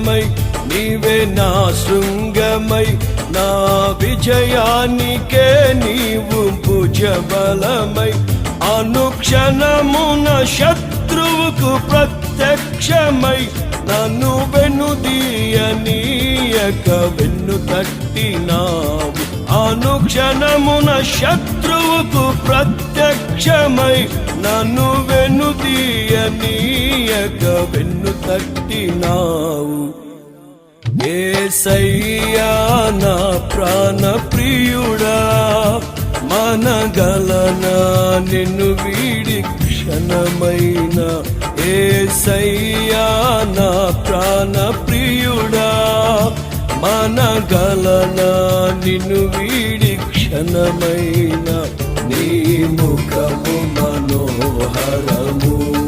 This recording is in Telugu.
శృంగమై నీవే నా శృంగమై నా విజయానికే నీవు భుజబలమై. అనుక్షణమున శత్రువుకు ప్రత్యక్షమై నన్ను వెనుదీయనీయక వెన్ను తట్టినావు. అనుక్షణమున శత్రువుకు ప్రత్యక్షమై నన్ను వెనుదీయనీ వెనుదీయనీయక వెన్ను తట్టినావు. ఏసయ్యా నా ప్రాణ ప్రియుడా మనగలనా నిన్ను వీడి క్షణమైన. ఏసయ్యా నా ప్రాణ ప్రియుడా మనగలనా నిన్ను వీడి క్షణమైన. నీ ముఖము మనోహరము.